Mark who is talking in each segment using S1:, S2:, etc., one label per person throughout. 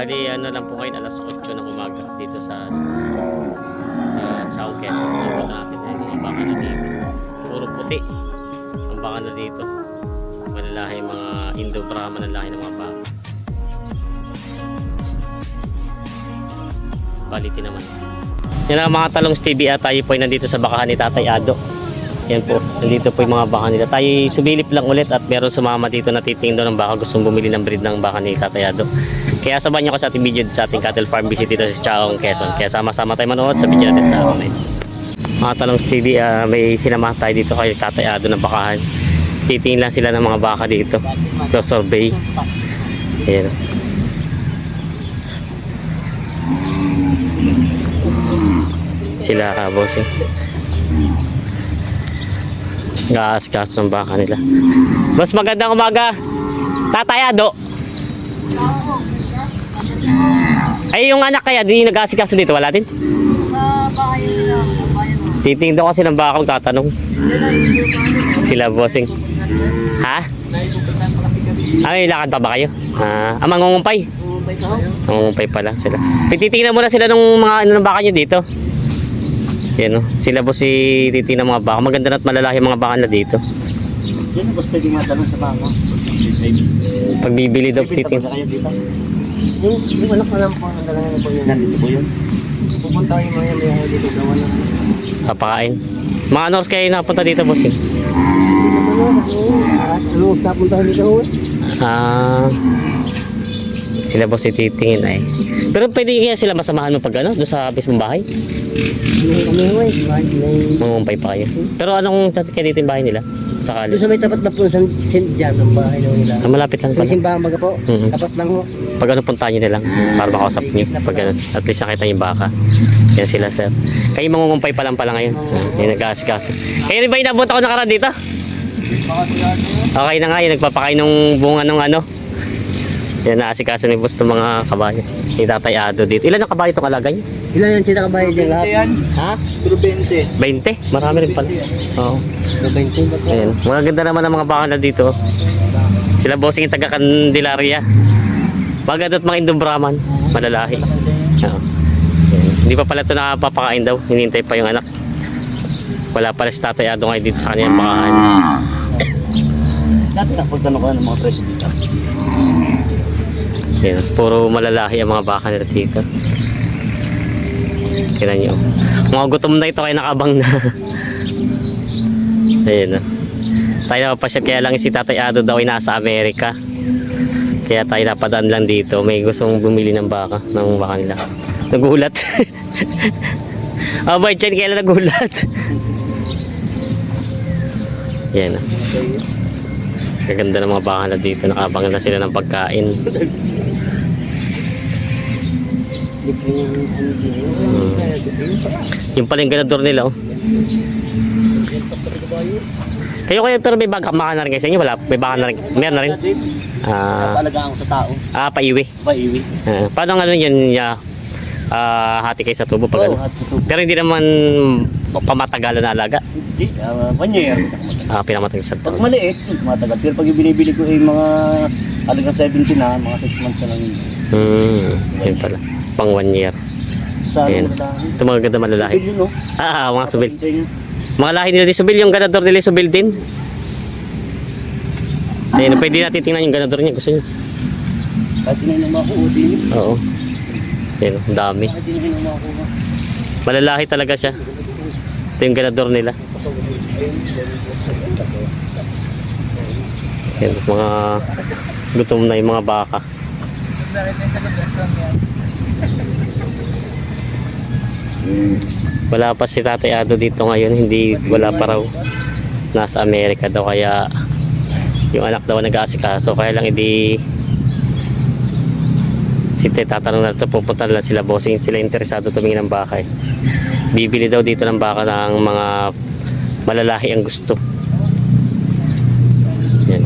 S1: Bali, ano lang po kayo, alas 8 ng umaga dito sa sa Quezon. Dito natin eh, mga baka na dito. Puro puti ang baka na dito. Malalahi mga Indo-Brahman ang lahi ng mga baka. Baliti naman. Yan ang mga talong Stevie at tayo po ay nandito sa bakahan ni Tatay Ado. Yan po, nandito po yung mga baka nila. Tayo sumilip lang ulit at meron sumama dito na titingin ng baka gustong bumili ng breed ng baka ni Tatay Ado. Kaya sabahan nyo ko sa ating video sa ating cattle farm visit dito sa Chaong, Quezon. Kaya sama-sama tayo manood sa video natin sa ito. Mga talong Stevie, ah, may sinamahan tayo dito kay Tatay Ado ng bakahan. Titingin lang sila ng mga baka dito. So, survey. Ayan. Sila ka, bossing. Gas-gas ng baka nila. Boss, magandang umaga. Tatay Ado. Ay, yung anak kaya, di nag-asikaso dito, wala din? Titingin daw kasi ng baka, tatanong. Sila, bossing. Ha? Ay, lakad pa ba kayo? Ah, ah mangungumpay. Mangungumpay pala sila. Titingnan muna sila ng mga ano ng baka nyo dito. Yan o. Sila po si titingnan ng mga baka. Maganda na at malalaki ang mga baka na dito.
S2: Yan ang gusto yung matanong sa baka.
S1: Pag bibili daw,
S2: dito? Yung, yung anak ko lang po, ang dalawa po yun. Nandito po yun. Pupunta kayo mga may ako dito gawa na.
S1: Papakain. Mga ano oras kayo napunta dito, boss? eh?
S2: Ano, napunta dito ho?
S1: Ah, sila boss si titingin ay. Pero pwede kaya sila masamahan mo pag ano, doon sa mismong bahay?
S2: May. May, may...
S1: Mangumpay pa kayo. Pero anong kaya dito yung bahay nila? Sakali.
S2: Doon sa may tapat na po sa. John ang bahay nila.
S1: Ah, malapit lang
S2: May
S1: pala.
S2: simbahan baga po.
S1: Mhm.
S2: Tapat lang ho.
S1: Pag ano puntahan nyo na lang para makausap nyo. Pag ano, at least nakita nyo yung baka. Yan sila sir. Kayo mangungumpay pa lang pala ngayon. Ah, yung nag-aasikaso. Kayo rin ba inabot ako nakaraan dito? Okay na nga yun. Nagpapakain ng bunga ng ano. Yan naasikaso ni boss ng mga kabayo. Ni Tatay Ado dito. Ilan ang kabayo itong alaga nyo?
S2: Ilan yan sila kabahay dyan lahat?
S1: Ha?
S2: Pero 20.
S1: 20? Marami rin pala. Oo.
S2: Pero 20 ba po?
S1: Ayan. Mga ganda naman ang mga baka na dito. Sila bossing yung taga Candelaria. Maganda at mga Indong Brahman. Malalahi. Oo. Hindi pa pala ito nakapapakain daw. Hinintay pa yung anak. Wala pala si Tatay Ado ngayon dito sa kanyang bakahan.
S2: Dati napunta ko ng mga presyo dito.
S1: Ayan. Puro malalahi ang mga baka nila dito. Kira nyo. Mga gutom na ito kaya nakabang na. Ayan na. Tayo pa siya kaya lang si Tatay Ado daw ay nasa Amerika. Kaya tayo napadaan lang dito. May gustong bumili ng baka, ng baka nila. Nagulat. Abay, dyan kaya nagulat. Yan na. Kaganda ng mga baka na dito. Nakabangan na sila ng pagkain.
S2: Libre yung ano
S1: pala yung ganador nila, oh. Kayo kayo, pero may baka baka na rin kayo sa inyo? Wala, may baka na rin. Meron na rin. Ah,
S2: ko sa tao.
S1: ah paiwi.
S2: Paiwi.
S1: Ah, paano nga yan, ya, ah, hati kayo sa tubo pag
S2: Oo,
S1: ano?
S2: sa tubo.
S1: Pero hindi naman pamatagalan na alaga.
S2: Hindi, uh, one year.
S1: Ah, pinamatagal sa
S2: Pag
S1: taon.
S2: maliit, matagal. Pero pag binibili ko ay mga halagang 70 na, mga 6 months na lang yun.
S1: Hmm, yun pala. Pang one year.
S2: Sa
S1: Ayan.
S2: ano lang.
S1: Ito mga ganda malalaki.
S2: Subil yun, no?
S1: Ah, mga subil. Mga lahi nila di subil, yung ganador nila subil din. Ayun, pwede natin tingnan yung ganador niya. Gusto niyo?
S2: Kahit hindi na makuha din.
S1: Oo. Ang dami. Malalahi talaga siya. Ito yung ganador nila. Yan, mga gutom na yung mga baka. Wala pa si Tatay Ado dito ngayon, hindi wala pa raw. Nasa Amerika daw kaya yung anak daw nag-aasikaso kaya lang hindi si Tay tatanong na ito pupunta na sila bossing sila interesado tumingin ng baka eh. bibili daw dito ng baka ng mga malalahi ang gusto. Yan.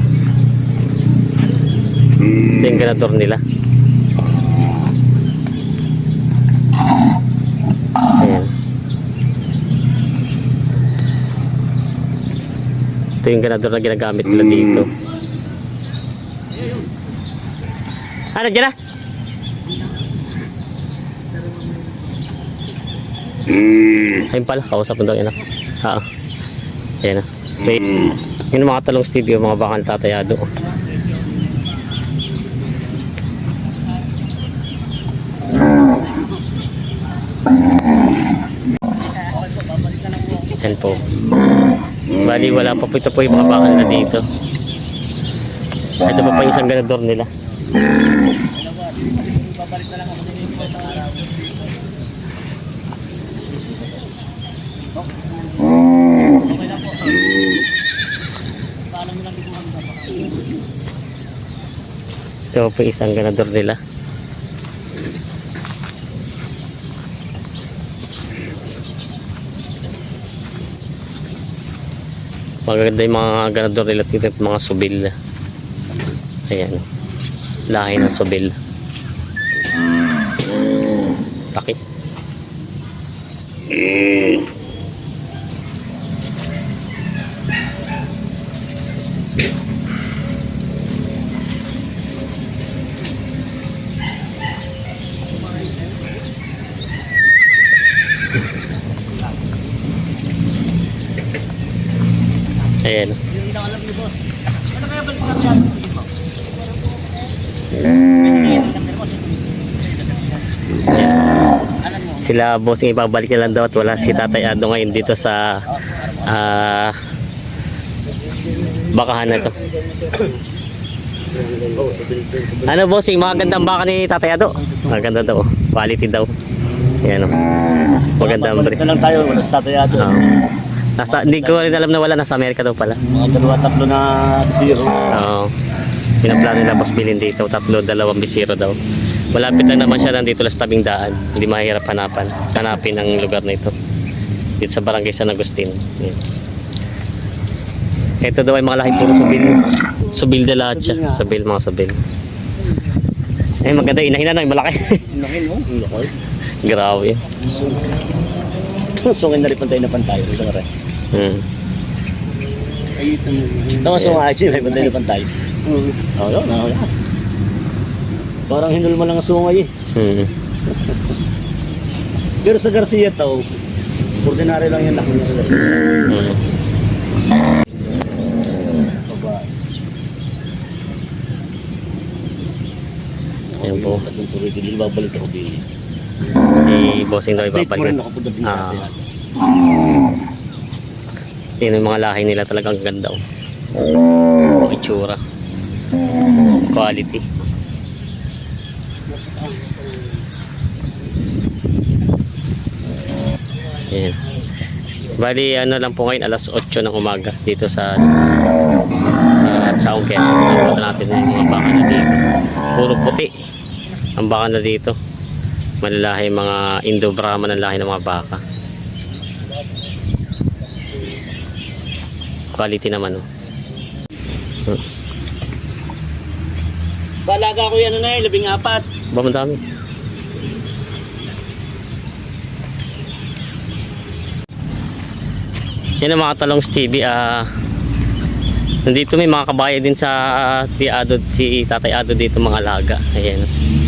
S1: Ito yung ganador nila. Ayan. Ito yung ganador na ginagamit nila dito. Ano dyan na Ayun pala, kausap mo daw yun. Ah, ayan na. May, yun ang mga talong studio, mga bakal tatayado. Yan po. Bali, wala pa po ito po yung mga bakal na dito. Ito pa pa yung isang ganador nila. Ito po isang ganador nila. Magaganda yung mga ganador nila dito mga subil. Ayan. Lahi ng subil. Laki. Ayan. Sila bossing ibabalik na lang daw at wala si Tatay Ado ngayon dito sa ah bakahan na to. Ano bossing, magandang baka ni Tatay Ado? Maganda daw. Quality daw. Yan o. Magandang breed.
S2: na lang tayo, wala sa tatayado.
S1: Oo. Nasa, hindi ko rin alam na wala. Nasa Amerika daw pala.
S2: Mga dalawa, tatlo na zero.
S1: Oo. Pinaplano nila boss bilhin dito. Tatlo, dalawang bisiro daw. Malapit lang naman siya nandito lang sa tabing daan. Hindi mahirap hanapan. Hanapin ang lugar na ito. Dito sa barangay San Agustin. Yan. Ito daw ay mga lahi puro subil. Subil de lahat siya. Subil, mga subil. Eh, maganda. Inahin na malaki.
S2: Laki mo?
S1: Grabe.
S2: Sungin na rin pantay na pantay. Isang rin.
S1: Hmm.
S2: Tama sa mga action, may pantay na pantay. Oo, yun, oo, yan. Parang hinul mo lang ang sungay eh.
S1: Hmm.
S2: Pero sa Garcia tao, ordinary lang yan laki niya sa Garcia.
S1: Hmm.
S2: Baba.
S1: Yan po.
S2: Tatlong tuloy, hindi babalik ako din.
S1: Si bossing daw
S2: pagdating
S1: Ah. Yun yung mga lahi nila talagang ganda oh. Ang itsura. Quality. Yan. Bali, ano lang po ngayon, alas 8 ng umaga dito sa sa Saong Quezon. Nakita natin yung mga baka na dito. Puro puti. Ang baka na dito. Malalahi mga Indo-Brahman ang lahi ng mga baka. Quality naman oh.
S2: Balaga ko yan na eh, labing apat.
S1: Ba, madami. Yan ang mga talong Stevie. Ah, nandito may mga kabayan din sa uh, si Ado, si Tatay Ado dito mga alaga. Ayan.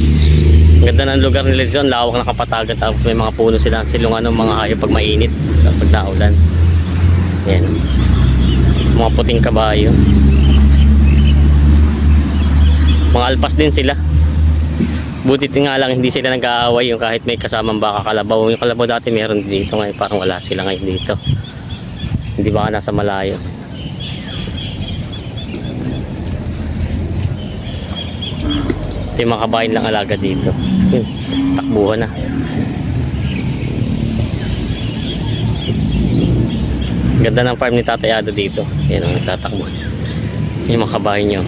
S1: Ang ganda ng lugar nila dito. Ang lawak ng kapatagan. Tapos may mga puno sila. Silungan ng mga hayop pag mainit. Pag naulan. Ayan. Mga puting kabayo. Mga alpas din sila. Butit nga lang hindi sila nag-aaway yung kahit may kasamang baka kalabaw. Yung kalabaw dati meron dito ngayon parang wala sila ngayon dito. Hindi baka nasa malayo. Yung mga kabayan lang alaga dito. Yun, takbuhan na. Ganda ng farm ni Tatay Ado dito. Yan ang nagtatakbo. Yung mga kabayan nyo.